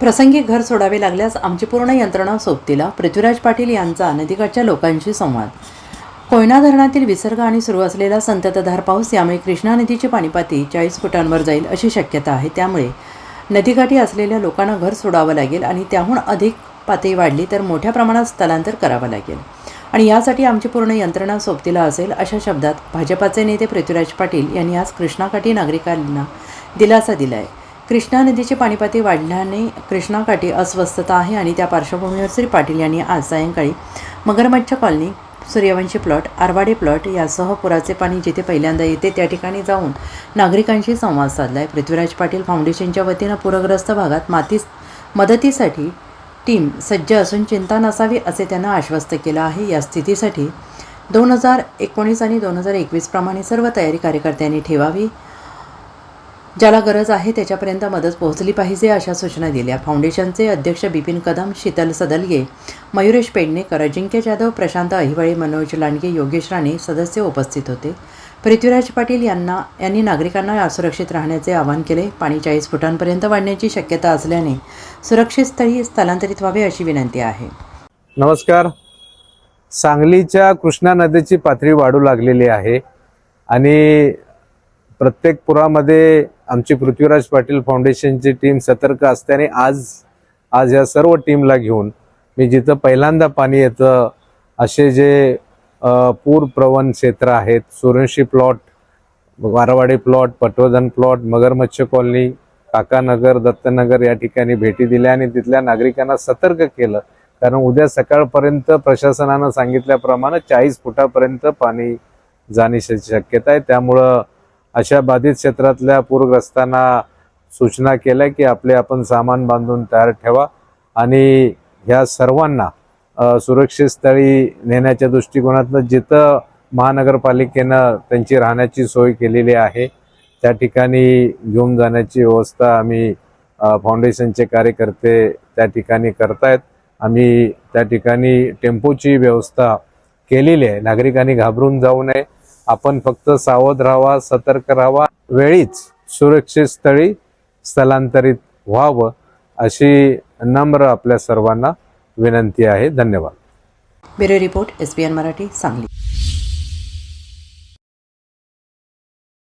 प्रसंगी घर सोडावे लागल्यास आमची पूर्ण यंत्रणा सोबतीला पृथ्वीराज पाटील यांचा नदीकाठच्या लोकांशी संवाद. कोयना धरणातील विसर्ग आणि सुरू असलेला संततधार पाऊस यामुळे कृष्णा नदीची पाणीपाती चाळीस फुटांवर जाईल अशी शक्यता आहे. त्यामुळे नदीकाठी असलेल्या लोकांना घर सोडावं लागेल आणि त्याहून अधिक पातळी वाढली तर मोठ्या प्रमाणात स्थलांतर करावं लागेल. आणि यासाठी आमची पूर्ण यंत्रणा सोबतीला असेल अशा शब्दात भाजपाचे नेते पृथ्वीराज पाटील यांनी आज कृष्णाकाठी नागरिकांना दिलासा दिला आहे कृष्णा नदीची पाणीपाती वाढल्याने कृष्णाकाठी अस्वस्थता आहे आणि त्या पार्श्वभूमीवर श्री पाटील यांनी आज सायंकाळी Magarmachh colony Suryavanshi plot Arwade plot यासह पुराचे पाणी जिथे पहिल्यांदा येते त्या ठिकाणी जाऊन नागरिकांशी संवाद साधला आहे पृथ्वीराज पाटील फाउंडेशनच्या वतीनं पूरग्रस्त भागात माती मदतीसाठी टीम सज्ज असून चिंता नसावी असे त्यांना आश्वस्त केलं आहे. या स्थितीसाठी दोन हजार एकोणीस आणि दोन हजार एकवीसप्रमाणे सर्व तयारी कार्यकर्त्यांनी ठेवावी. ज्याला गरज आहे त्याच्यापर्यंत मदत पोहोचली पाहिजे अशा सूचना दिल्या. फाउंडेशनचे अध्यक्ष बिपिन कदम शीतल सदलगे मयुरेश पेडणेकर अजिंक्य जाधव प्रशांत अहिवळे मनोज लांडगे योगेश राणे सदस्य उपस्थित होते. पृथ्वीराज पाटील यांना यांनी नागरिकांना असुरक्षित राहण्याचे आवाहन केले. पाणी चाळीस फुटांपर्यंत वाढण्याची शक्यता असल्याने सुरक्षित स्थळी स्थलांतरित व्हावे अशी विनंती आहे. नमस्कार. सांगलीच्या कृष्णा नदीची पातळी वाढू लागलेली आहे आणि प्रत्येक पुरामध्ये आमची पृथ्वीराज पाटील फाउंडेशनची टीम सतर्क असल्याने आज आज या सर्व टीमला घेऊन मी जिथं पहिल्यांदा पाणी येतं असे जे पूर प्रवण क्षेत्र आहेत सुरंशी plot Warwadi plot Patwardhan plot Magarmachh colony Kakanagar Dattanagar या ठिकाणी भेटी दिल्या आणि तिथल्या नागरिकांना सतर्क केलं. कारण उद्या सकाळपर्यंत प्रशासनानं सांगितल्याप्रमाणे चाळीस फुटापर्यंत पाणी जाण्याची शक्यता आहे. त्यामुळं अशा बाधित क्षेत्रातल्या पूरग्रस्तांना सूचना केल्या की आपले आपण सामान बांधून तयार ठेवा आणि ह्या सर्वांना सुरक्षित स्थळी नेण्याच्या दृष्टिकोनातनं जिथं महानगरपालिकेनं त्यांची राहण्याची सोय केलेली आहे त्या ठिकाणी घेऊन जाण्याची व्यवस्था आम्ही फाउंडेशनचे कार्यकर्ते त्या ठिकाणी करतायत. आम्ही त्या ठिकाणी टेम्पोची व्यवस्था केलेली आहे. नागरिकांनी घाबरून जाऊ नये. आपण फक्त सावध राहावा सतर्क राहावा वेळीच सुरक्षित स्थळी स्थलांतरित व्हावं अशी नम्र आपल्या सर्वांना विनंती आहे. धन्यवाद. Bureau report S Marathi Sangli.